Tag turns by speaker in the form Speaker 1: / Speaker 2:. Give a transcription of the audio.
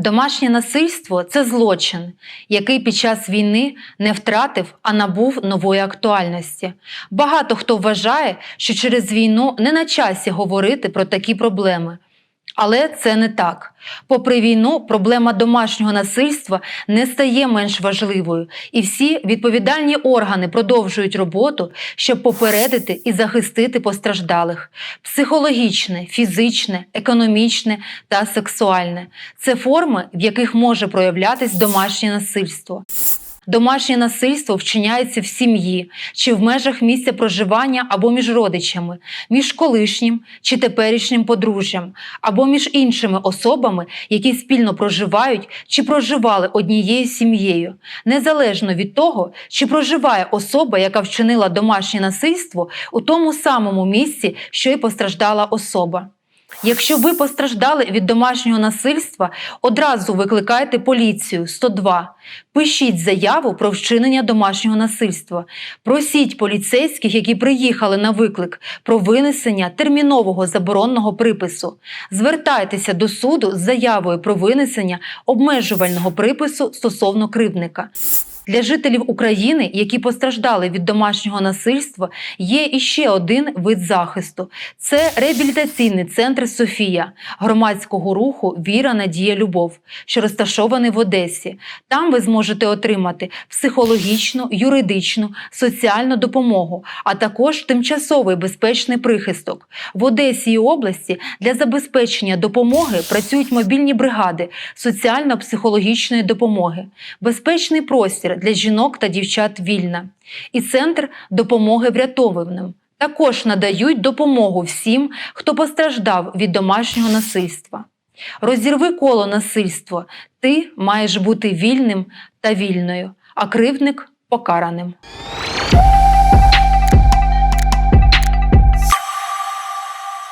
Speaker 1: Домашнє насильство це злочин, який під час війни не втратив, а набув нової актуальності. Багато хто вважає, що через війну не на часі говорити про такі проблеми. Але це не так. Попри війну, проблема домашнього насильства не стає менш важливою, і всі відповідальні органи продовжують роботу, щоб попередити і захистити постраждалих психологічне, фізичне, економічне та сексуальне це форми, в яких може проявлятись домашнє насильство. Домашнє насильство вчиняється в сім'ї чи в межах місця проживання або між родичами, між колишнім чи теперішнім подружжям, або між іншими особами, які спільно проживають чи проживали однією сім'єю, незалежно від того, чи проживає особа, яка вчинила домашнє насильство у тому самому місці, що й постраждала особа. Якщо ви постраждали від домашнього насильства, одразу викликайте поліцію 102. Пишіть заяву про вчинення домашнього насильства. Просіть поліцейських, які приїхали на виклик, про винесення термінового заборонного припису. Звертайтеся до суду з заявою про винесення обмежувального припису стосовно кривдника. Для жителів України, які постраждали від домашнього насильства, є іще один вид захисту: це реабілітаційний центр Софія громадського руху Віра, Надія, Любов, що розташований в Одесі. Там ви зможете отримати психологічну, юридичну, соціальну допомогу, а також тимчасовий безпечний прихисток. В Одесі і області для забезпечення допомоги працюють мобільні бригади соціально-психологічної допомоги, безпечний простір для жінок та дівчат вільна і центр допомоги врятованим. Також надають допомогу всім, хто постраждав від домашнього насильства. Розірви коло насильства. Ти маєш бути вільним та вільною, а кривдник покараним.